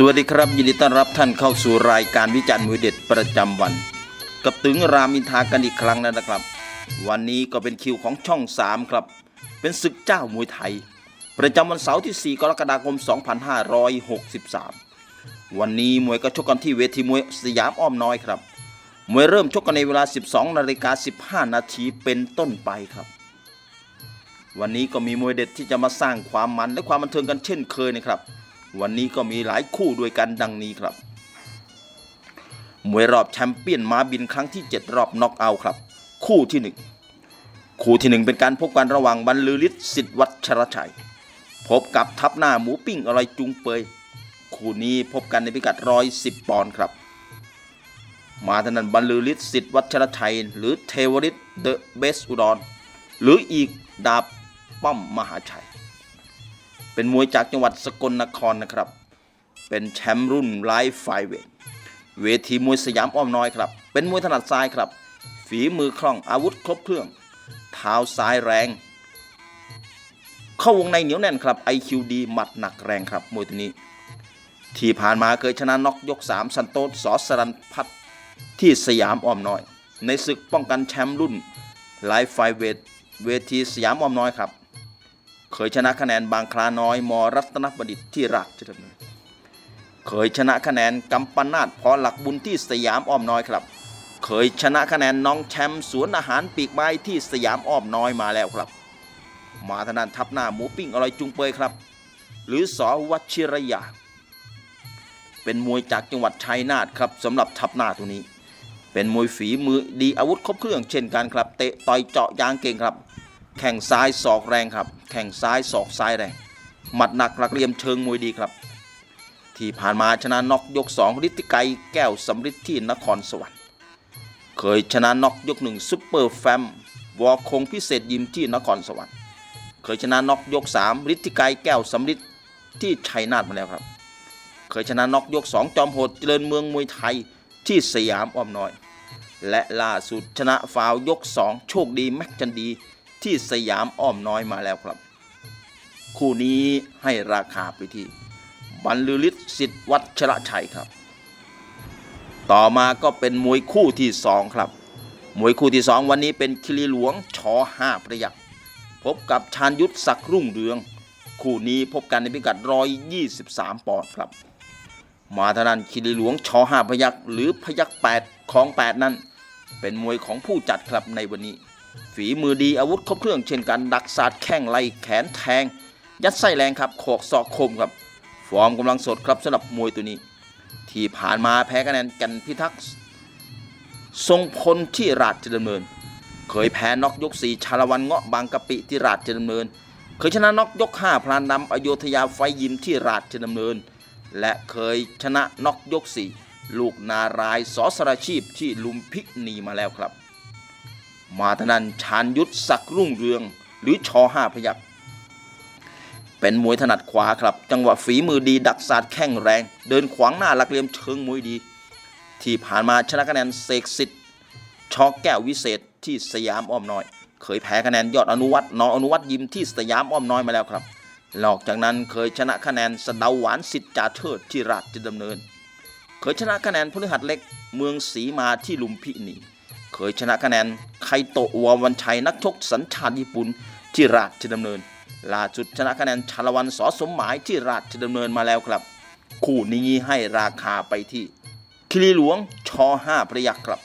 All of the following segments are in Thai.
สวัสดีครับยินดีต้อนรับท่านเข้าสู่รายการวิจารณ์มวยเด็ดประจำวัน กับตึงรามอินทากันอีกครั้งแล้วนะครับ วันนี้ก็เป็นคิวของช่อง 3 ครับ เป็นศึกเจ้ามวยไทย ประจำวันเสาร์ที่ 4 กรกฎาคม 2563 วันนี้มวยก็ชกกันที่เวทีมวยสยามอ้อมน้อยครับ มวยเริ่มชกกันในเวลา 12นาฬิกา15 นาทีเป็นต้นไปครับ วันนี้ก็มีมวยเด็ดที่จะมาสร้างความมันและความบันเทิงกันเช่นเคยนะครับ วันนี้ก็มีหลายคู่ด้วยกันดังนี้ครับ มวยรอบแชมเปี้ยนม้าบินครั้งที่ 7 รอบน็อกเอาท์ครับ คู่ที่ 1 คู่ทีหนึ่1 เป็นการพบกันระหว่างบรรลือฤทธิ์สิทธิ์วัชรชัย พบกับทับหน้าหมูปิ้งอร่อยจุงเปย คู่นี้พบกันในพิกัดร้อยสิบปอนด์ครับ มาทางนั้นบรรลือฤทธิ์สิทธิ์วัชรชัย หรือเทวฤทธิ์เดอะเบสอุดรหรืออีกดาบป้อมมหาชัย เป็นมวยจากจังหวัดสกลนครนะครับ เป็นแชมป์รุ่นไลฟ์ไฟเวทเวทีมวยสยามอ้อมน้อยครับ เป็นมวยถนัดซ้ายครับ ฝีมือคล่องอาวุธครบเครื่อง เท้าซ้ายแรง เข้าวงในเหนียวแน่นครับ IQ ดีหมัดหนักแรงครับมวยตัวนี้ ที่ผ่านมาเคยชนะน็อกยก 3 สันโตสอสรันพัฒที่สยามอ้อมน้อย ในศึกป้องกันแชมป์รุ่นไลฟ์ไฟเวทเวทีสยามอ้อมน้อยครับ เคยชนะคะแนนบางคลาน้อยมรัตนบดิตที่ราชดำเนินเคยชนะคะแนนกำปนาดพอหลักบุญที่สยามอ้อมน้อยครับ เคยชนะคะแนนน้องแชมป์สวนอาหารปีกไม้ที่สยามอ้อมน้อยมาแล้วครับ มาทางด้านทับหน้าหมูปิ้งอร่อยจุงเปยครับ หรือสอวัชิรยา เป็นมวยจากจังหวัดชัยนาทครับสำหรับทับหน้าตัวนี้ เป็นมวยฝีมือดีอาวุธครบเครื่องเช่นกันครับ เตะต่อยเจาะยางเก่งครับ แข่งซ้ายศอกแรงครับ แข่งซ้ายศอกซ้ายแรง หมัดหนักหลักเหลี่ยมเชิงมวยดีครับ ที่ผ่านมาชนะน็อกยก2ฤทธิไกรแก้วสำริดที่นครสวรรค์ เคยชนะน็อกยกหนึ่งซุปเปอร์แฟมวอคงพิเศษยิมที่นครสวรรค์ เคยชนะน็อกยก3ฤทธิไกรแก้วสำริดที่ชัยนาทมาแล้วครับ เคยชนะน็อกยก2จอมโหดเจริญเมืองมวยไทยที่สยามอ้อมน้อย และล่าสุดชนะฟาวยก 2 โชคดีแม็กจันดี ที่สยามอ้อมน้อยมาแล้วครับ คู่นี้ให้ราคาไปที่บรรลือฤทธิ์สิทธิ์วัชระชัยครับ ต่อมาก็เป็นมวยคู่ที่2ครับ มวยคู่ที่2วันนี้เป็นคิริหลวงชอห้าพระยักษ์พบกับชาญยุทธศักรุ่งเรือง คู่นี้พบกันในพิกัด 123 ปอนด์ครับ มาทางด้นคิริหลวงชอห้าพยักษ์หรือพยักษ์8ของ 8 นั้น เป็นมวยของผู้จัดครับในวันนี้ ฝีมือดีอาวุธครบเครื่องเช่นกันดักศาสตร์แข้งไล่แขนแทง ยัดไส้แรงครับโขกศอกคมครับ ฟอร์มกำลังสดครับสำหรับมวยตัวนี้ ที่ผ่านมาแพ้คะแนนกันพิทักษ์ทรงพลที่ราชดำเนิน เคยแพ้น็อกยก4ชาละวันเงาะบางกะปิที่ราชดำเนิน เคยชนะน็อกยก5พลานดำอโยธยาไฟยิมที่ราชดำเนิน และเคยชนะน็อกยก4ลูกนารายสอสราชีพที่ลุมพินีมาแล้วครับ มาทางนันชาญยุทธศักรุ่งเรือง หรือชอห้าพยักเป็นมวยถนัดขวาครับ จังหวะฝีมือดีดักศาสตร์แข้งแรง เดินขวางหน้าหลักเหลี่ยมเชิงมวยดี ที่ผ่านมาชนะคะแนนเสกสิทธิ์ชอแก้ววิเศษที่สยามอ้อมน้อย เคยแพ้คะแนนยอดอนุวัตนออนุวัตยิมที่สยามอ้อมน้อยมาแล้วครับนอกจากนั้นเคยชนะคะแนนสเดาหวานสิทธิ์จ่าเทิดที่ราชดำเนิน เคยชนะคะแนนพฤหัสเล็กเมืองศรีมาที่ลุมพินี เคยชนะคะแนนไคโตะวาวันชัยนักชกสัญชาติญี่ปุ่นที่ราชดำเนินล่าสุดชนะคะแนนชาลวันสอสมหมายที่ราชดำเนินมาแล้วครับ คู่นี้ให้ราคาไปที่คิริหลวงชอห้าพระยักษ์ครับ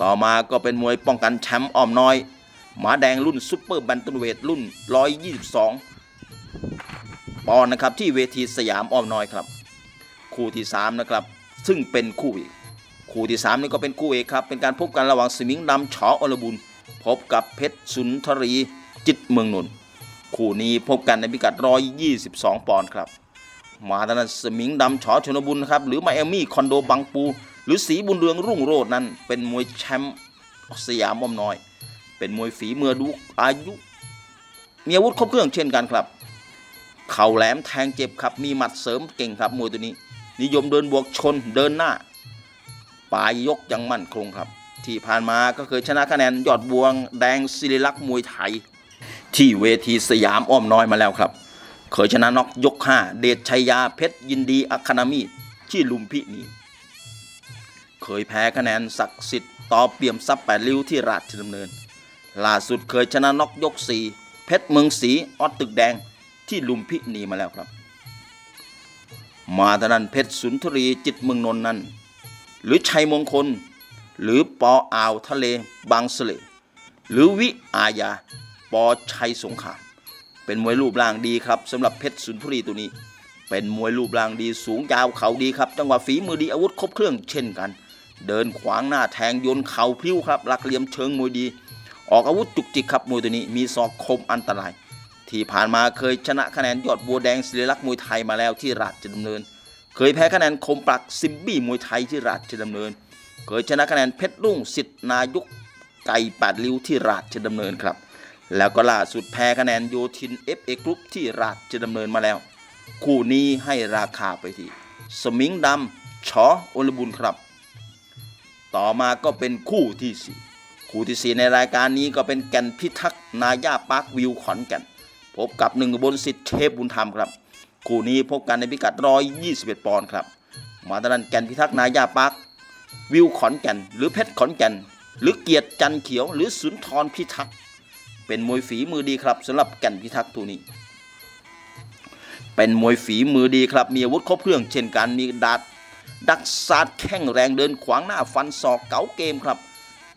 ต่อมาก็เป็นมวยป้องกันแชมป์อ้อมน้อย หมาแดงรุ่นซุปเปอร์แบนตัมเวทรุ่น 122 ปอนด์นะครับที่เวทีสยามอ้อมน้อยครับ คู่ที่ 3 นะครับ ซึ่งเป็นคู่เอก คู่ที่ 3 นี่ก็เป็นคู่เอกครับ เป็นการพบกันระหว่างสมิงดำฉออรบุญ พบกับเพชรสุนทรีจิตเมืองนนท์คู่นี้พบกันในพิกัด 122 ปอนด์ครับ มาทางด้านสมิงดำฉอชนบุญครับหรือไมอามี่คอนโดบางปู หรือสีบุญเรืองรุ่งโรจน์นั้น เป็นมวยแชมป์สยามอมน้อย เป็นมวยฝีมือดูอายุ มีอาวุธครบเครื่องเช่นกันครับ เข่าแหลมแทงเจ็บครับมีหมัดเสริมเก่งครับมวยตัวนี้ นิยมเดินบวกชนเดินหน้า ลายยกยังมั่นคงครับ ที่ผ่านมาก็เคยชนะคะแนนยอดบวงแดงศิริลักษ์มวยไทย ที่เวทีสยามอ้อมน้อยมาแล้วครับ เคยชนะน็อกยกห้าเดชชัยยาเพชรยินดีอะคานามีที่ลุมพินีเคยแพ้คะแนนศักดิ์สิทธิ์ต่อเปี่ยมทรัพย์แปดริ้วที่ราชดำเนิน ล่าสุดเคยชนะน็อกยกสี่เพชรเมืองศรีออดตึกแดงที่ลุมพินีมาแล้วครับ มาทานั้นเพชรสุนทรีจิตเมืองนนท์นั้น หรือชัยมงคล หรือปออ่าวทะเลบางสะเลหรือวิอาญาปอชัยสงครามเป็นมวยรูปร่างดีครับสำหรับเพชรสุนทรีตัวนี้ เป็นมวยรูปร่างดีสูงยาวเขาดีครับ จังหวะฝีมือดีอาวุธครบเครื่องเช่นกัน เดินขวางหน้าแทงโยนเข่าพลิ้วครับหลักเหลี่ยมเชิงมวยดี ออกอาวุธจุกจิกครับมวยตัวนี้มีศอกคมอันตราย ที่ผ่านมาเคยชนะคะแนนยอดบัวแดงศิริลักษ์มวยไทยมาแล้วที่ราชดำเนิน เคยแพ้คะแนนคมปลักซิมบี้มวยไทยที่ราชดำเนิน เคยชนะคะแนนเพชรรุ่งสิทธินายกไก่แปดริ้วที่ราชดำเนินครับ แล้วก็ล่าสุดแพ้คะแนนโยทิน FA กรุ๊ปที่ราชดำเนินมาแล้ว คู่นี้ให้ราคาไปที่ สมิงดำชอโอลบุญครับ ต่อมาก็เป็นคู่ที่สี่คู่ที่สี่ในรายการนี้ก็เป็นแก่นพิทักษ์นาญาปาร์ควิวขอนแก่น พบกับหนึ่งบนสิทธิ์เทพบุญธรรมครับ คู่นี้พบกันในพิกัด 121 ปอนด์ครับ มาตอนนั้นแก่นพิทักษ์นาญาปาร์ควิวขอนแก่น หรือเพชรขอนแก่น หรือเกียรติจันเขียว หรือสุนทรพิทักษ์ เป็นมวยฝีมือดีครับสำหรับแก่นพิทักษ์ตัวนี้ เป็นมวยฝีมือดีครับ มีอาวุธครบเครื่อง เช่นกันมีดัดดักซาดแข้งแรงเดินขวางหน้าฟันศอกเก๋าเกมครับ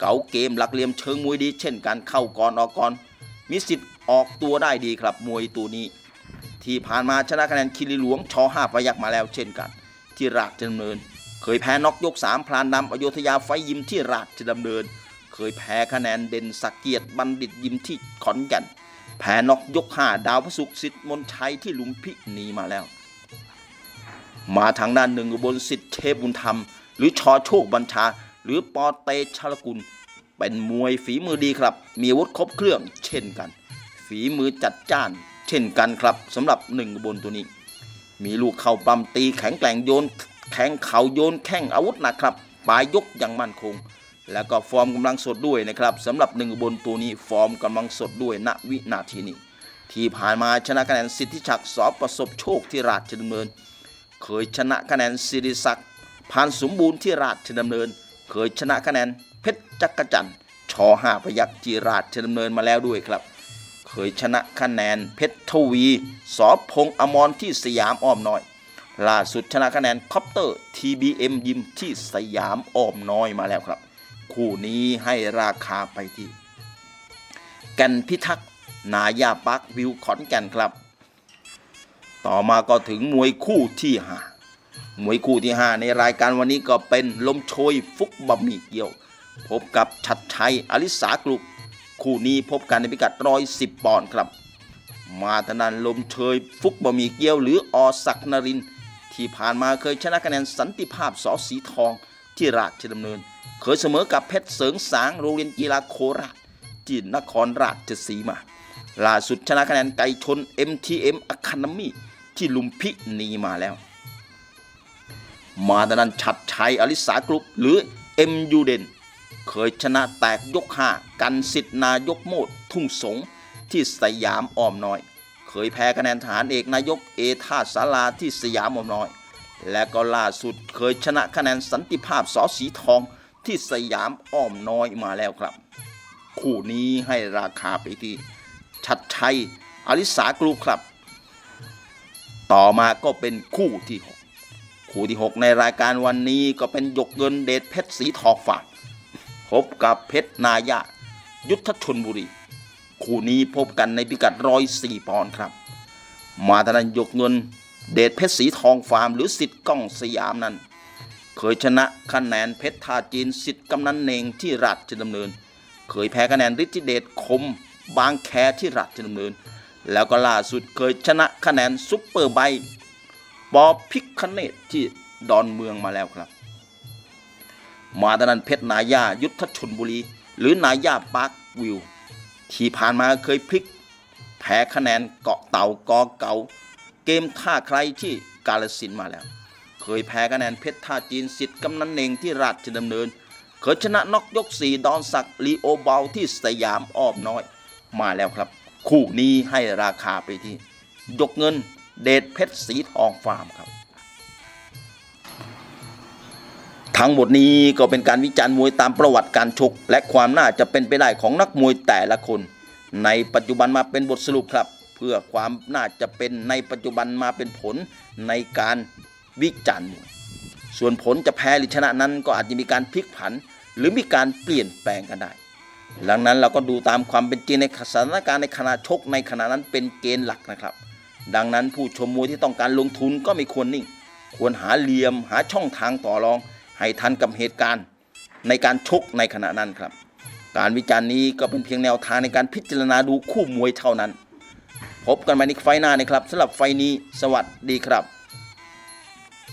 เก๋าเกมหลักเหลี่ยมเชิงมวยดี เช่นกันเข้าก่อนออกก่อนมีสิทธิ์ออกตัวได้ดีครับมวยตัวนี้ ที่ผ่านมาชนะคะแนนคิริหลวงชอห้าพยักมาแล้วเช่นกัน ที่ราชดำเนิน เคยแพ้นอกยกสามพลานนำอโยธยาไฟยิมที่ราชดำเนิน เคยแพ้คะแนนเด่นสักเกียรติบัณฑิตยิมที่ขอนแก่นแพ้นอกยกห้าดาวพระศุกร์สิทธิ์มนชัยที่ลุมพินีมาแล้ว มาทางด้านหนึ่งบนสิทธิ์เทพบุญธรรม หรือชอโชคบัญชา หรือปอเตชลกุล เป็นมวยฝีมือดีครับ มีวุธครบเครื่องเช่นกัน ฝีมือจัดจ้าน เช่นกันครับสำหรับหนึ่งบนตัวนี้ มีลูกเข่าปั๊มตีแข็งแกร่งโยน แข็งเข่าโยนแข้งอาวุธหนักครับปลายยกอย่างมั่นคง แล้วก็ฟอร์มกำลังสดด้วยนะครับสำหรับหนึ่งบนตัวนี้ฟอร์มกำลังสดด้วยณวินาทีนี้ที่ผ่านมาชนะคะแนนสิทธิศักสอประสบโชคที่ราชดำเนิน เคยชนะคะแนนสิริศักดิ์พานสมบูรณ์ที่ราชดำเนิน เคยชนะคะแนนเพชรจักรจันทร์ชอห้าพยักจีราชดำเนินมาแล้วด้วยครับ เคยชนะคะแนนเพชรทวี สอพงอมรที่สยามอ้อมน้อย ล่าสุดชนะคะแนนคอปเตอร์ TBM ยิมที่สยามอ้อมน้อยมาแล้วครับ คู่นี้ให้ราคาไปที่แก่นพิทักษ์นาญาปักวิวขอนแก่นครับ ต่อมาก็ถึงมวยคู่ที่ห้ามวยคู่ที่ห้าในรายการวันนี้ก็เป็นลมโชยฟุกบะหมี่เกี๊ยว พบกับชัดชัยอลิสากรุป คู่นี้พบกันในพิกัดร้อยสิบปอนด์ครับ มาทานันลมเชยฟุกบะหมี่เกี๊ยวหรืออศักนริน ที่ผ่านมาเคยชนะคะแนนสันติภาพสอสีทองที่ราชดำเนิน เคยเสมอกับเพชรเสริงสางโรงเรียนกีฬาโคราชที่นครราชสีมา ล่าสุดชนะคะแนนไก่ชน MTM Academy ที่ลุมพินีมาแล้ว มาดานันชัดชัยอลิสากรุ๊ปหรือ MU เดน เคยชนะแตกยกห้ากันสิทธนายกโมดทุ่งสงที่สยามอ้อมน้อย เคยแพ้คะแนนฐานเอกนายกเอท่าสาราที่สยามอ้อมน้อย และก็ล่าสุดเคยชนะคะแนนสันติภาพสอสีทองที่สยามอ้อมน้อยมาแล้วครับ คู่นี้ให้ราคาไปที่ชัดชัยอลิสากรุ๊ปครับ ต่อมาก็เป็นคู่ที่ 6 คู่ที่ 6 ในรายการวันนี้ก็เป็นหยกเงินเดชเพชรสีทองฝาก พบกับเพชรนายายุทธชนบุรี คู่นี้พบกันในพิกัดร้อยสี่ปอนด์ครับ มาทะนันยกเงิน เดชเพชรสีทองฟาร์มหรือสิทธิ์ก้องสยามนั้น เคยชนะคะแนนเพชรท่าจีนสิทธิ์กำนันเนงที่ราชดำเนิน เคยแพ้คะแนนฤทธิเดชคม บางแคที่ราชดำเนิน แล้วก็ล่าสุดเคยชนะคะแนนซุปเปอร์ไบค์ปอพิกคเนตที่ดอนเมืองมาแล้วครับ มาตอนนั้นเพชรนายายุทธชนบุรี หรือนายาปาร์ควิว ที่ผ่านมาเคยพลิก แพ้คะแนนเกาะเต่ากอเก่าเกมท่าใครที่กาลสินมาแล้ว เคยแพ้คะแนนเพชรท่าจีนสิทธิ์กำนันเนงที่ราชดำเนิน เคยชนะนอกยกสี่ดอนศักดิ์ลีโอเบาที่สยามอ้อมน้อย มาแล้วครับ คู่นี้ให้ราคาไปที่ยกเงินเดชเพชรสีทองฟาร์มครับ ทั้งหมดนี้ก็เป็นการวิจารณ์มวยตามประวัติการชก และความน่าจะเป็นไปได้ของนักมวยแต่ละคน ในปัจจุบันมาเป็นบทสรุปครับ เพื่อความน่าจะเป็นในปัจจุบันมาเป็นผลในการวิจารณ์มวยส่วนผลจะแพ้หรือชนะนั้นก็อาจจะมีการพลิกผัน หรือมีการเปลี่ยนแปลงกันได้ดังนั้นเราก็ดูตามความเป็นจริงในสถานการณ์ในขณะชกในขณะนั้นเป็นเกณฑ์หลักนะครับ ดังนั้นผู้ชมมวยที่ต้องการลงทุนก็ไม่ควรนิ่ง ควรหาเหลี่ยมหาช่องทางต่อรอง ให้ทันกับเหตุการณ์ในการชกในขณะนั้นครับ การวิจารณ์นี้ก็เป็นเพียงแนวทางในการพิจารณาดูคู่มวยเท่านั้น พบกันใหม่ในไฟหน้านะครับสำหรับไฟนี้สวัสดีครับ